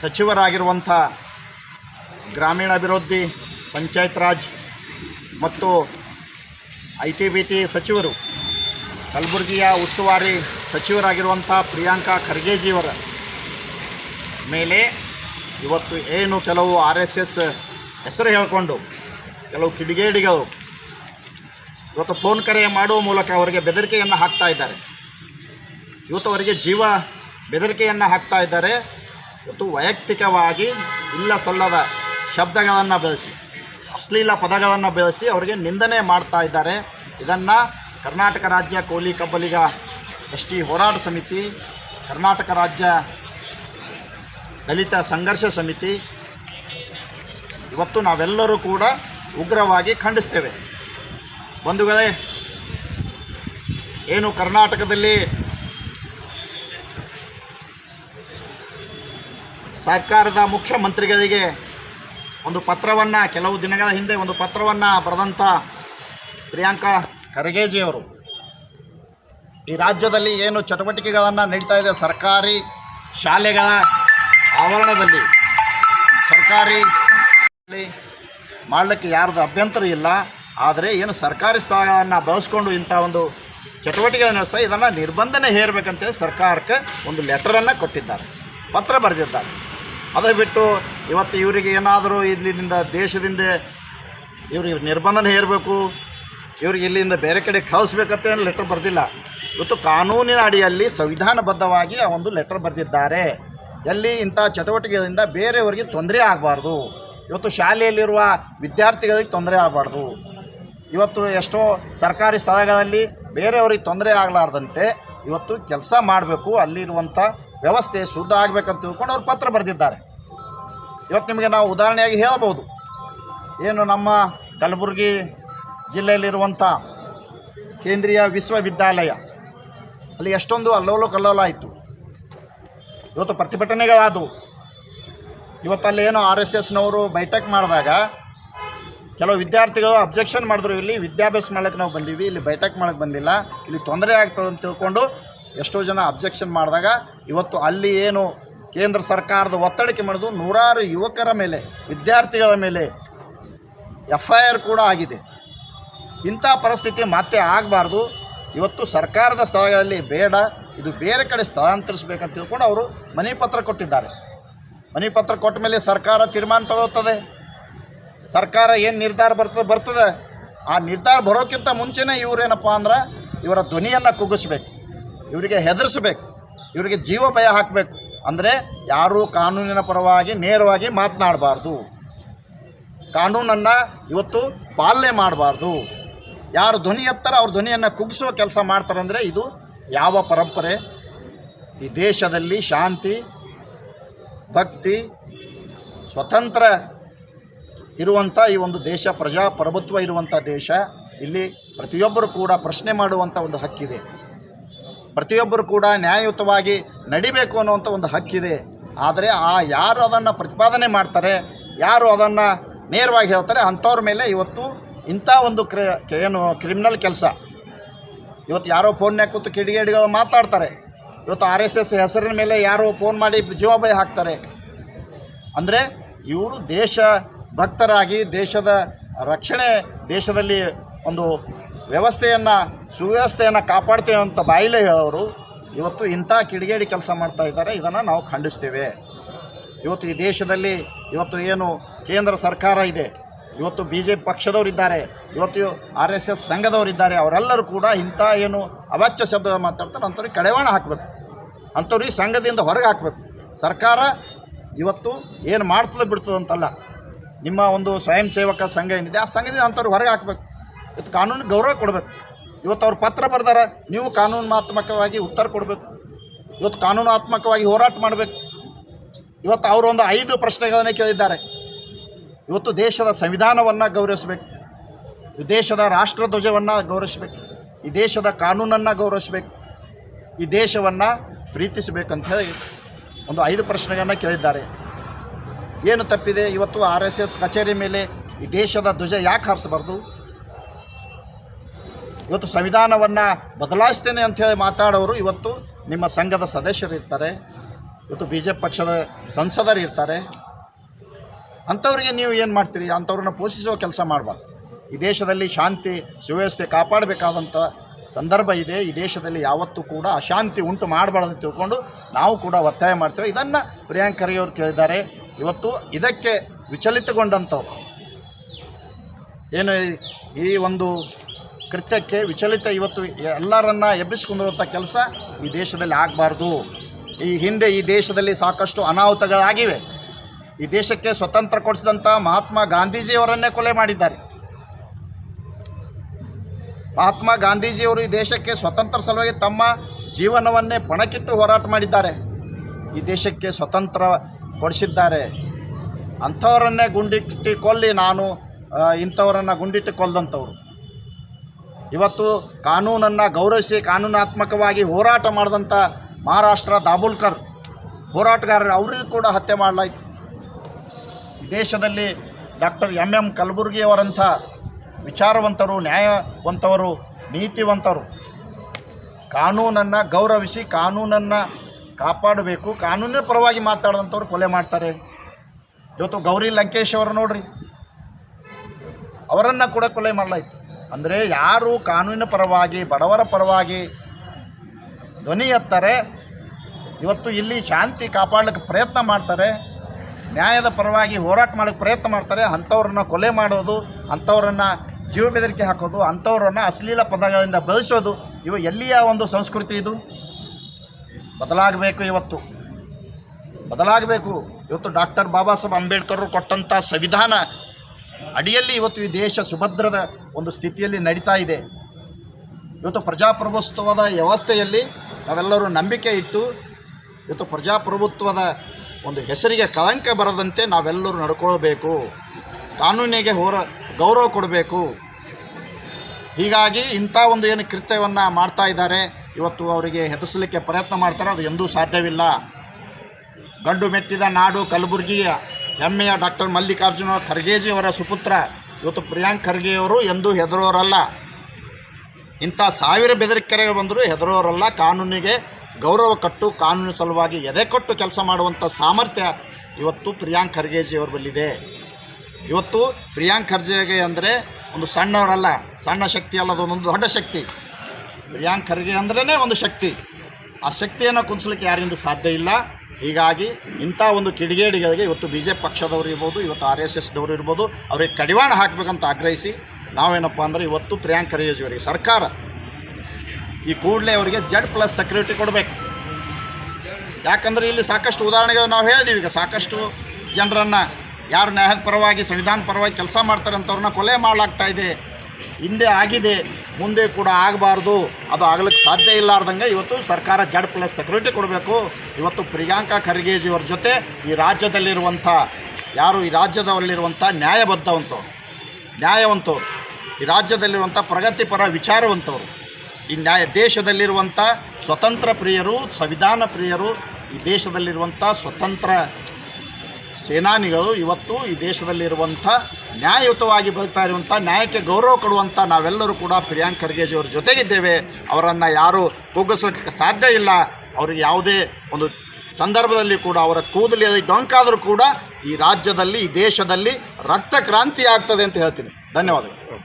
ಸಚಿವರಾಗಿರುವಂಥ ಗ್ರಾಮೀಣಾಭಿವೃದ್ಧಿ ಪಂಚಾಯತ್ ರಾಜ್ ಮತ್ತು I T B T ಸಚಿವರು, ಕಲಬುರಗಿಯ ಉಸ್ತುವಾರಿ ಸಚಿವರಾಗಿರುವಂಥ ಪ್ರಿಯಾಂಕಾ ಖರ್ಗೆಜಿಯವರ ಮೇಲೆ ಇವತ್ತು ಏನು ಕೆಲವು ಆರ್ ಎಸ್ ಎಸ್ ಹೆಸರು ಹೇಳಿಕೊಂಡು ಕೆಲವು ಕಿಡಿಗೇಡಿಗಳು ಇವತ್ತು ಫೋನ್ ಕರೆ ಮಾಡುವ ಮೂಲಕ ಅವರಿಗೆ ಬೆದರಿಕೆಯನ್ನು ಹಾಕ್ತಾ ಇದ್ದಾರೆ. ಇವತ್ತು ಅವರಿಗೆ ಜೀವ ಬೆದರಿಕೆಯನ್ನು ಹಾಕ್ತಾ ಇದ್ದಾರೆ. ಇವತ್ತು ವೈಯಕ್ತಿಕವಾಗಿ ಇಲ್ಲ ಸಲ್ಲದ ಶಬ್ದಗಳನ್ನು ಬೆಳೆಸಿ, ಅಶ್ಲೀಲ ಪದಗಳನ್ನು ಬೆಳೆಸಿ ಅವರಿಗೆ ನಿಂದನೆ ಮಾಡ್ತಾ ಇದ್ದಾರೆ. ಇದನ್ನು ಕರ್ನಾಟಕ ರಾಜ್ಯ ಕೋಲಿ ಕಬ್ಬಲಿಗ ಎಸ್ ಟಿ ಹೋರಾಟ ಸಮಿತಿ, ಕರ್ನಾಟಕ ರಾಜ್ಯ ದಲಿತ ಸಂಘರ್ಷ ಸಮಿತಿ, ಇವತ್ತು ನಾವೆಲ್ಲರೂ ಕೂಡ ಉಗ್ರವಾಗಿ ಖಂಡಿಸ್ತೇವೆ. ಬಂಧುಗಳೇ, ಏನು ಕರ್ನಾಟಕದಲ್ಲಿ ಸರ್ಕಾರದ ಮುಖ್ಯಮಂತ್ರಿಗಳಿಗೆ ಒಂದು ಪತ್ರವನ್ನು, ಕೆಲವು ದಿನಗಳ ಹಿಂದೆ ಒಂದು ಪತ್ರವನ್ನು ಬರೆದಂಥ ಪ್ರಿಯಾಂಕಾ ಖರ್ಗೆಜಿಯವರು. ಈ ರಾಜ್ಯದಲ್ಲಿ ಏನು ಚಟುವಟಿಕೆಗಳನ್ನು ನಡೀತಾ ಇದೆ ಸರ್ಕಾರಿ ಶಾಲೆಗಳ ಆವರಣದಲ್ಲಿ. ಸರ್ಕಾರಿ ಮಾಡಲಿಕ್ಕೆ ಯಾರದು ಅಭ್ಯಂತರ ಇಲ್ಲ. ಆದರೆ ಏನು ಸರ್ಕಾರಿ ಸ್ಥಳಗಳನ್ನು ಬಳಸ್ಕೊಂಡು ಇಂಥ ಒಂದು ಚಟುವಟಿಕೆ ನಡೆಸ್ತಾ ಇದನ್ನು ನಿರ್ಬಂಧನೆ ಹೇರಬೇಕಂತೇಳಿ ಸರ್ಕಾರಕ್ಕೆ ಒಂದು ಲೆಟರನ್ನು ಕೊಟ್ಟಿದ್ದಾರೆ. ಪತ್ರ ಬರೆದಿದ್ದಾರೆ. ಅದೇ ಬಿಟ್ಟು ಇವತ್ತು ಇವರಿಗೆ ಏನಾದರೂ ಇಲ್ಲಿಂದ ದೇಶದಿಂದ ಇವ್ರಿಗೆ ನಿರ್ಬಂಧನ ಹೇರಬೇಕು, ಇವ್ರಿಗೆ ಇಲ್ಲಿಂದ ಬೇರೆ ಕಡೆ ಕಳಿಸ್ಬೇಕಂತ ಏನು ಲೆಟರ್ ಬರೆದಿಲ್ಲ. ಇವತ್ತು ಕಾನೂನಿನ ಅಡಿಯಲ್ಲಿ ಸಂವಿಧಾನಬದ್ಧವಾಗಿ ಆ ಒಂದು ಲೆಟರ್ ಬರೆದಿದ್ದಾರೆ. ಎಲ್ಲಿ ಇಂಥ ಚಟುವಟಿಕೆಗಳಿಂದ ಬೇರೆಯವರಿಗೆ ತೊಂದರೆ ಆಗಬಾರ್ದು. ಇವತ್ತು ಶಾಲೆಯಲ್ಲಿರುವ ವಿದ್ಯಾರ್ಥಿಗಳಿಗೆ ತೊಂದರೆ ಆಗಬಾರ್ದು. ಇವತ್ತು ಎಷ್ಟೋ ಸರ್ಕಾರಿ ಸ್ಥಳಗಳಲ್ಲಿ ಬೇರೆಯವರಿಗೆ ತೊಂದರೆ ಆಗಲಾರ್ದಂತೆ ಇವತ್ತು ಕೆಲಸ ಮಾಡಬೇಕು, ಅಲ್ಲಿರುವಂಥ ವ್ಯವಸ್ಥೆ ಶುದ್ಧ ಆಗಬೇಕಂತ ತಿಳ್ಕೊಂಡು ಅವ್ರು ಪತ್ರ ಬರೆದಿದ್ದಾರೆ. ಇವತ್ತು ನಿಮಗೆ ನಾವು ಉದಾಹರಣೆಯಾಗಿ ಹೇಳಬಹುದು ಏನು ನಮ್ಮ ಕಲಬುರಗಿ ಜಿಲ್ಲೆಯಲ್ಲಿರುವಂಥ ಕೇಂದ್ರೀಯ ವಿಶ್ವವಿದ್ಯಾಲಯ. ಅಲ್ಲಿ ಎಷ್ಟೊಂದು ಅಲ್ಲೋಲ ಕಲ್ಲೋಲ ಆಯಿತು. ಇವತ್ತು ಪ್ರತಿಭಟನೆಗಳಾದವು. ಇವತ್ತಲ್ಲಿ ಏನು ಆರ್ ಎಸ್ ಎಸ್ನವರು ಬೈಠಕ್ ಮಾಡಿದಾಗ ಕೆಲವು ವಿದ್ಯಾರ್ಥಿಗಳು ಅಬ್ಜೆಕ್ಷನ್ ಮಾಡಿದ್ರು, ಇಲ್ಲಿ ವಿದ್ಯಾಭ್ಯಾಸ ಮಾಡೋಕ್ಕೆ ನಾವು ಬಂದೀವಿ, ಇಲ್ಲಿ ಬೈಟಕ್ ಮಾಡಕ್ಕೆ ಬಂದಿಲ್ಲ, ಇಲ್ಲಿ ತೊಂದರೆ ಆಗ್ತದೆ ಅಂತ ತಿಳ್ಕೊಂಡು ಎಷ್ಟೋ ಜನ ಅಬ್ಜೆಕ್ಷನ್ ಮಾಡಿದಾಗ ಇವತ್ತು ಅಲ್ಲಿ ಏನು ಕೇಂದ್ರ ಸರ್ಕಾರದ ಒತ್ತಡಕ್ಕೆ ಮಾಡಿದು ನೂರಾರು ಯುವಕರ ಮೇಲೆ, ವಿದ್ಯಾರ್ಥಿಗಳ ಮೇಲೆ ಎಫ್ ಐ ಆರ್ ಕೂಡ ಆಗಿದೆ. ಇಂಥ ಪರಿಸ್ಥಿತಿ ಮತ್ತೆ ಆಗಬಾರ್ದು. ಇವತ್ತು ಸರ್ಕಾರದ ಸ್ಥಳಗಳಲ್ಲಿ ಬೇಡ, ಇದು ಬೇರೆ ಕಡೆ ಸ್ಥಳಾಂತರಿಸಬೇಕಂತ ತಿಳ್ಕೊಂಡು ಅವರು ಮನೆ ಪತ್ರ ಕೊಟ್ಟಿದ್ದಾರೆ. ಮನೆ ಪತ್ರ ಕೊಟ್ಟ ಮೇಲೆ ಸರ್ಕಾರ ತೀರ್ಮಾನ ತಗೋತದೆ. ಸರ್ಕಾರ ಏನು ನಿರ್ಧಾರ ಬರ್ತದೆ ಬರ್ತದೆ? ಆ ನಿರ್ಧಾರ ಬರೋಕ್ಕಿಂತ ಮುಂಚೆನೇ ಇವರೇನಪ್ಪ ಅಂದ್ರೆ ಇವರ ಧ್ವನಿಯನ್ನು ಕುಗ್ಗಿಸ್ಬೇಕು. ಇವರಿಗೆ ಹೆದರಿಸ್ಬೇಕು. ಇವರಿಗೆ ಜೀವ ಭಯ ಹಾಕಬೇಕು. ಅಂದರೆ ಯಾರೂ ಕಾನೂನಿನ ಪರವಾಗಿ ನೇರವಾಗಿ ಮಾತನಾಡಬಾರ್ದು. ಕಾನೂನನ್ನು ಇವತ್ತು ಪಾಲನೆ ಮಾಡಬಾರ್ದು. ಯಾರು ಧ್ವನಿ ಎತ್ತರ ಅವ್ರ ಧ್ವನಿಯನ್ನು ಕುಗ್ಗಿಸುವ ಕೆಲಸ ಮಾಡ್ತಾರಂದರೆ ಇದು ಯಾವ ಪರಂಪರೆ? ಈ ದೇಶದಲ್ಲಿ ಶಾಂತಿ, ಭಕ್ತಿ, ಸ್ವತಂತ್ರ ಇರುವಂಥ ಈ ಒಂದು ದೇಶ ಪ್ರಜಾಪ್ರಭುತ್ವ ಇರುವಂಥ ದೇಶ, ಇಲ್ಲಿ ಪ್ರತಿಯೊಬ್ಬರು ಕೂಡ ಪ್ರಶ್ನೆ ಮಾಡುವಂಥ ಒಂದು ಹಕ್ಕಿದೆ. ಪ್ರತಿಯೊಬ್ಬರು ಕೂಡ ನ್ಯಾಯಯುತವಾಗಿ ನಡಿಬೇಕು ಅನ್ನುವಂಥ ಒಂದು ಹಕ್ಕಿದೆ. ಆದರೆ ಆ ಯಾರು ಅದನ್ನು ಪ್ರತಿಪಾದನೆ ಮಾಡ್ತಾರೆ, ಯಾರು ಅದನ್ನು ನೇರವಾಗಿ ಹೇಳ್ತಾರೆ, ಅಂಥವ್ರ ಮೇಲೆ ಇವತ್ತು ಇಂಥ ಒಂದು ಕ್ರಿ ಏನು, ಕ್ರಿಮಿನಲ್ ಕೆಲಸ. ಇವತ್ತು ಯಾರೋ ಫೋನ್ನಾಗ ಕೂತು ಕಿಡಿಗೇಡಿಗಳು ಮಾತಾಡ್ತಾರೆ. ಇವತ್ತು ಆರ್ ಎಸ್ ಎಸ್ ಹೆಸರಿನ ಮೇಲೆ ಯಾರೋ ಫೋನ್ ಮಾಡಿ ಜೀವಭಯ ಹಾಕ್ತಾರೆ. ಅಂದರೆ ಇವರು ದೇಶ ಭಕ್ತರಾಗಿ ದೇಶದ ರಕ್ಷಣೆ, ದೇಶದಲ್ಲಿ ಒಂದು ವ್ಯವಸ್ಥೆಯನ್ನು, ಸುವ್ಯವಸ್ಥೆಯನ್ನು ಕಾಪಾಡ್ತೇವೆ ಅಂತ ಬಾಯಿಲೆ ಹೇಳೋರು, ಇವತ್ತು ಇಂಥ ಕಿಡಿಗೇಡಿ ಕೆಲಸ ಮಾಡ್ತಾ ಇದ್ದಾರೆ, ಇದನ್ನು ನಾವು ಖಂಡಿಸ್ತೇವೆ. ಇವತ್ತು ಈ ದೇಶದಲ್ಲಿ ಇವತ್ತು ಏನು ಕೇಂದ್ರ ಸರ್ಕಾರ ಇದೆ, ಇವತ್ತು ಬಿ ಜೆ ಪಿ ಪಕ್ಷದವರಿದ್ದಾರೆ ಇವತ್ತು ಆರ್ ಎಸ್ ಎಸ್ ಸಂಘದವರಿದ್ದಾರೆ ಅವರೆಲ್ಲರೂ ಕೂಡ ಇಂಥ ಏನು ಅವಾಚ್ಯ ಶಬ್ದ ಮಾತಾಡ್ತಾರೆ, ಅಂಥವ್ರಿಗೆ ಕಡೆವಾಣ ಹಾಕಬೇಕು. ಅಂಥವ್ರಿಗೆ ಸಂಘದಿಂದ ಹೊರಗೆ ಹಾಕಬೇಕು. ಸರ್ಕಾರ ಇವತ್ತು ಏನು ಮಾಡ್ತದೆ ಬಿಡ್ತದೆ ಅಂತಲ್ಲ ನಿಮ್ಮ ಒಂದು ಸ್ವಯಂ ಸೇವಕ ಸಂಘ ಏನಿದೆ, ಆ ಸಂಘದಿಂದ ಅಂಥವ್ರು ಹೊರಗೆ ಹಾಕ್ಬೇಕು. ಇವತ್ತು ಕಾನೂನು ಗೌರವ ಕೊಡಬೇಕು. ಇವತ್ತು ಅವ್ರು ಪತ್ರ ಬರ್ದಾರ, ನೀವು ಕಾನೂನಾತ್ಮಕವಾಗಿ ಉತ್ತರ ಕೊಡಬೇಕು. ಇವತ್ತು ಕಾನೂನಾತ್ಮಕವಾಗಿ ಹೋರಾಟ ಮಾಡಬೇಕು. ಇವತ್ತು ಅವರೊಂದು ಐದು ಪ್ರಶ್ನೆಗಳನ್ನು ಕೇಳಿದ್ದಾರೆ. ಇವತ್ತು ದೇಶದ ಸಂವಿಧಾನವನ್ನು ಗೌರವಿಸಬೇಕು. ದೇಶದ ರಾಷ್ಟ್ರಧ್ವಜವನ್ನು ಗೌರವಿಸಬೇಕು. ಈ ದೇಶದ ಕಾನೂನನ್ನು ಗೌರವಿಸಬೇಕು. ಈ ದೇಶವನ್ನು ಪ್ರೀತಿಸಬೇಕಂತ ಹೇಳಿ ಒಂದು ಐದು ಪ್ರಶ್ನೆಗಳನ್ನು ಕೇಳಿದ್ದಾರೆ. ಏನು ತಪ್ಪಿದೆ? ಇವತ್ತು ಆರ್ ಎಸ್ ಎಸ್ ಕಚೇರಿ ಮೇಲೆ ಈ ದೇಶದ ಧ್ವಜ ಯಾಕೆ ಹಾರಿಸಬಾರ್ದು? ಇವತ್ತು ಸಂವಿಧಾನವನ್ನು ಬದಲಾಯಿಸ್ತೇನೆ ಹೇಳಿ ಮಾತಾಡೋರು ಇವತ್ತು ನಿಮ್ಮ ಸಂಘದ ಸದಸ್ಯರಿರ್ತಾರೆ ಇವತ್ತು ಬಿ ಜೆ ಪಿ ಪಕ್ಷದ ಸಂಸದರು ಇರ್ತಾರೆ. ಅಂಥವ್ರಿಗೆ ನೀವು ಏನು ಮಾಡ್ತೀರಿ? ಅಂಥವ್ರನ್ನ ಪೋಷಿಸುವ ಕೆಲಸ ಮಾಡಬಾರ್ದು. ಈ ದೇಶದಲ್ಲಿ ಶಾಂತಿ ಸುವ್ಯವಸ್ಥೆ ಕಾಪಾಡಬೇಕಾದಂಥ ಸಂದರ್ಭ ಇದೆ. ಈ ದೇಶದಲ್ಲಿ ಯಾವತ್ತೂ ಕೂಡ ಅಶಾಂತಿ ಉಂಟು ಮಾಡಬಾರ್ದು ತಿಳ್ಕೊಂಡು ನಾವು ಕೂಡ ಒತ್ತಾಯ ಮಾಡ್ತೇವೆ. ಇದನ್ನು ಪ್ರಿಯಾಂಕ್ ಖರ್ಗೆ ಅವರು ಕೇಳಿದ್ದಾರೆ. ಇವತ್ತು ಇದಕ್ಕೆ ವಿಚಲಿತಗೊಂಡಂಥವ್ರು. ಏನು ಈ ಒಂದು ಕೃತ್ಯಕ್ಕೆ ವಿಚಲಿತ ಇವತ್ತು ಎಲ್ಲರನ್ನ ಎಬ್ಬಿಸಿಕೊಂಡಿರುವಂಥ ಕೆಲಸ ಈ ದೇಶದಲ್ಲಿ ಆಗಬಾರ್ದು. ಈ ಹಿಂದೆ ಈ ದೇಶದಲ್ಲಿ ಸಾಕಷ್ಟು ಅನಾಹುತಗಳಾಗಿವೆ. ಈ ದೇಶಕ್ಕೆ ಸ್ವತಂತ್ರ ಕೊಡಿಸಿದಂಥ ಮಹಾತ್ಮ ಗಾಂಧೀಜಿಯವರನ್ನೇ ಕೊಲೆ ಮಾಡಿದ್ದಾರೆ. ಮಹಾತ್ಮ ಗಾಂಧೀಜಿಯವರು ಈ ದೇಶಕ್ಕೆ ಸ್ವತಂತ್ರ ಸಲುವಾಗಿ ತಮ್ಮ ಜೀವನವನ್ನೇ ಪಣಕ್ಕಿಟ್ಟು ಹೋರಾಟ ಮಾಡಿದ್ದಾರೆ. ಈ ದೇಶಕ್ಕೆ ಸ್ವತಂತ್ರ ಕೊಡಿಸಿದ್ದಾರೆ. ಅಂಥವರನ್ನೇ ಗುಂಡಿಟ್ಟು ಕೊಲ್ಲಿ ನಾನು ಇಂಥವರನ್ನು ಗುಂಡಿಟ್ಟು ಕೊಲ್ಲದಂಥವ್ರು ಇವತ್ತು ಕಾನೂನನ್ನು ಗೌರವಿಸಿ, ಕಾನೂನಾತ್ಮಕವಾಗಿ ಹೋರಾಟ ಮಾಡಿದಂಥ ಮಹಾರಾಷ್ಟ್ರ ದಾಬೋಲ್ಕರ್ ಹೋರಾಟಗಾರರು ಅವರಿಗೂ ಕೂಡ ಹತ್ಯೆ ಮಾಡಲಾಯಿತು. ದೇಶದಲ್ಲಿ ಡಾಕ್ಟರ್ ಎಂ ಎಂ ಕಲಬುರ್ಗಿಯವರಂಥ ವಿಚಾರವಂತರು, ನ್ಯಾಯವಂತವರು, ನೀತಿವಂತರು. ಕಾನೂನನ್ನು ಗೌರವಿಸಿ, ಕಾನೂನನ್ನು ಕಾಪಾಡಬೇಕು. ಕಾನೂನಿನ ಪರವಾಗಿ ಮಾತಾಡಿದಂಥವ್ರು ಕೊಲೆ ಮಾಡ್ತಾರೆ. ಇವತ್ತು ಗೌರಿ ಲಂಕೇಶ್ ಅವರು ನೋಡ್ರಿ. ಅವರನ್ನು ಕೂಡ ಕೊಲೆ ಮಾಡಲಾಯಿತು. ಅಂದರೆ ಯಾರು ಕಾನೂನಿನ ಪರವಾಗಿ, ಬಡವರ ಪರವಾಗಿ ಧ್ವನಿ ಎತ್ತಾರೆ, ಇವತ್ತು ಇಲ್ಲಿ ಶಾಂತಿ ಕಾಪಾಡಲಿಕ್ಕೆ ಪ್ರಯತ್ನ ಮಾಡ್ತಾರೆ, ನ್ಯಾಯದ ಪರವಾಗಿ ಹೋರಾಟ ಮಾಡೋಕ್ಕೆ ಪ್ರಯತ್ನ ಮಾಡ್ತಾರೆ, ಅಂಥವ್ರನ್ನ ಕೊಲೆ ಮಾಡೋದು, ಅಂಥವ್ರನ್ನು ಜೀವ ಬೆದರಿಕೆ ಹಾಕೋದು, ಅಂಥವ್ರನ್ನ ಅಶ್ಲೀಲ ಪದಗಳಿಂದ ಬಳಸೋದು, ಇವು ಎಲ್ಲಿಯ ಒಂದು ಸಂಸ್ಕೃತಿ ಇದು? ಬದಲಾಗಬೇಕು ಇವತ್ತು. ಬದಲಾಗಬೇಕು. ಇವತ್ತು ಡಾಕ್ಟರ್ ಬಾಬಾ ಸಾಹೇಬ್ ಅಂಬೇಡ್ಕರ್ ಕೊಟ್ಟಂಥ ಸಂವಿಧಾನ ಅಡಿಯಲ್ಲಿ ಇವತ್ತು ಈ ದೇಶ ಸುಭದ್ರದ ಒಂದು ಸ್ಥಿತಿಯಲ್ಲಿ ನಡೀತಾ ಇದೆ. ಇವತ್ತು ಪ್ರಜಾಪ್ರಭುತ್ವದ ವ್ಯವಸ್ಥೆಯಲ್ಲಿ ನಾವೆಲ್ಲರೂ ನಂಬಿಕೆ ಇಟ್ಟು, ಇವತ್ತು ಪ್ರಜಾಪ್ರಭುತ್ವದ ಒಂದು ಹೆಸರಿಗೆ ಕಳಂಕ ಬರದಂತೆ ನಾವೆಲ್ಲರೂ ನಡ್ಕೊಳ್ಬೇಕು. ಕಾನೂನಿಗೆ ಹೋರ, ಗೌರವ ಕೊಡಬೇಕು. ಹೀಗಾಗಿ ಇಂಥ ಒಂದು ಏನು ಕೃತ್ಯವನ್ನು ಮಾಡ್ತಾ ಇದ್ದಾರೆ. ಇವತ್ತು ಅವರಿಗೆ ಹೆದರಿಸಲಿಕ್ಕೆ ಪ್ರಯತ್ನ ಮಾಡ್ತಾರೆ, ಅದು ಎಂದೂ ಸಾಧ್ಯವಿಲ್ಲ. ಗಂಡು ಮೆಟ್ಟಿದ ನಾಡು ಕಲಬುರಗಿಯ ಹೆಮ್ಮೆಯ ಡಾಕ್ಟರ್ ಮಲ್ಲಿಕಾರ್ಜುನ ಖರ್ಗೆಜಿಯವರ ಸುಪುತ್ರ. ಇವತ್ತು ಪ್ರಿಯಾಂಕ್ ಖರ್ಗೆಯವರು ಎಂದೂ ಹೆದರೋರಲ್ಲ. ಇಂಥ ಸಾವಿರ ಬೆದರಿಕೆರೆ ಬಂದರೂ ಹೆದರೋರಲ್ಲ. ಕಾನೂನಿಗೆ ಗೌರವ ಕಟ್ಟು, ಕಾನೂನಿನ ಸಲುವಾಗಿ ಎದೆ ಕೊಟ್ಟು ಕೆಲಸ ಮಾಡುವಂಥ ಸಾಮರ್ಥ್ಯ ಇವತ್ತು ಪ್ರಿಯಾಂಕ್ ಖರ್ಗೆಜಿಯವ್ರ ಬಲ್ಲಿದೆ. ಇವತ್ತು ಪ್ರಿಯಾಂಕ್ ಖರ್ಗೆ ಅಂದರೆ ಒಂದು ಸಣ್ಣವರಲ್ಲ, ಸಣ್ಣ ಶಕ್ತಿ ಅಲ್ಲ, ಅದೊಂದು ದೊಡ್ಡ ಶಕ್ತಿ. ಪ್ರಿಯಾಂಕ್ ಖರ್ಗೆ ಅಂದ್ರೇ ಒಂದು ಶಕ್ತಿ. ಆ ಶಕ್ತಿಯನ್ನು ಕುಂಚಲಿಕ್ಕೆ ಯಾರಿಂದ ಸಾಧ್ಯ ಇಲ್ಲ. ಹೀಗಾಗಿ ಇಂಥ ಒಂದು ಕಿಡಿಗೇಡಿಗಳಿಗೆ ಇವತ್ತು ಬಿ ಜೆ ಪಿ ಪಕ್ಷದವರು ಇರ್ಬೋದು, ಇವತ್ತು ಆರ್ ಎಸ್ ಎಸ್ದವರು ಇರ್ಬೋದು, ಅವರಿಗೆ ಕಡಿವಾಣ ಹಾಕಬೇಕಂತ ಆಗ್ರಹಿಸಿ ನಾವೇನಪ್ಪ ಅಂದರೆ ಇವತ್ತು ಪ್ರಿಯಾಂಕ್ ಖರ್ಗೆಜಿಯವರಿಗೆ ಸರ್ಕಾರ ಈ ಕೂಡಲೇ ಅವರಿಗೆ ಜಡ್ ಪ್ಲಸ್ ಸೆಕ್ಯೂರಿಟಿ ಕೊಡಬೇಕು. ಯಾಕಂದರೆ ಇಲ್ಲಿ ಸಾಕಷ್ಟು ಉದಾಹರಣೆಗಳು ನಾವು ಹೇಳಿದೀವಿ. ಈಗ ಸಾಕಷ್ಟು ಜನರನ್ನು ಯಾರು ನ್ಯಾಯದ ಪರವಾಗಿ ಸಂವಿಧಾನ ಪರವಾಗಿ ಕೆಲಸ ಮಾಡ್ತಾರೆ ಅಂತವ್ರನ್ನ ಕೊಲೆ ಮಾಡಲಾಗ್ತಾ ಇದೆ. ಹಿಂದೆ ಆಗಿದೆ. ಮುಂದೆ ಕೂಡ ಆಗಬಾರ್ದು. ಅದು ಆಗ್ಲಿಕ್ಕೆ ಸಾಧ್ಯ ಇಲ್ಲಾರ್ದಂಗೆ ಇವತ್ತು ಸರ್ಕಾರ ಜಡ್ ಪ್ಲಸ್ ಸೆಕ್ಯೂರಿಟಿ ಕೊಡಬೇಕು. ಇವತ್ತು ಪ್ರಿಯಾಂಕಾ ಖರ್ಗೆಜಿಯವ್ರ ಜೊತೆ ಈ ರಾಜ್ಯದಲ್ಲಿರುವಂಥ, ಯಾರು ಈ ರಾಜ್ಯದಲ್ಲಿರುವಂಥ ನ್ಯಾಯಬದ್ಧವಂತು ನ್ಯಾಯವಂತವ್ರು ಈ ರಾಜ್ಯದಲ್ಲಿರುವಂಥ ಪ್ರಗತಿಪರ ವಿಚಾರವಂತವರು. ಈ ನ್ಯಾಯ, ದೇಶದಲ್ಲಿರುವಂಥ ಸ್ವತಂತ್ರ ಪ್ರಿಯರು, ಸಂವಿಧಾನ ಪ್ರಿಯರು, ಈ ದೇಶದಲ್ಲಿರುವಂಥ ಸ್ವತಂತ್ರ ಸೇನಾನಿಗಳು ಇವತ್ತು ಈ ದೇಶದಲ್ಲಿರುವಂಥ ನ್ಯಾಯಯುತವಾಗಿ ಬದುಕ್ತಾ ಇರುವಂಥ ನ್ಯಾಯಕ್ಕೆ ಗೌರವ ಕೊಡುವಂಥ ನಾವೆಲ್ಲರೂ ಕೂಡ ಪ್ರಿಯಾಂಕ್ ಖರ್ಗೆಜಿಯವ್ರ ಜೊತೆಗಿದ್ದೇವೆ. ಅವರನ್ನು ಯಾರೂ ಕುಗ್ಗಿಸೋಕ್ಕೆ ಸಾಧ್ಯ ಇಲ್ಲ. ಅವರಿಗೆ ಯಾವುದೇ ಒಂದು ಸಂದರ್ಭದಲ್ಲಿ ಕೂಡ, ಅವರ ಕೂದಲಿ ಡೊಂಕಾದರೂ ಕೂಡ ಈ ರಾಜ್ಯದಲ್ಲಿ, ಈ ದೇಶದಲ್ಲಿ ರಕ್ತ ಕ್ರಾಂತಿ ಆಗ್ತದೆ ಅಂತ ಹೇಳ್ತೀನಿ. ಧನ್ಯವಾದಗಳು.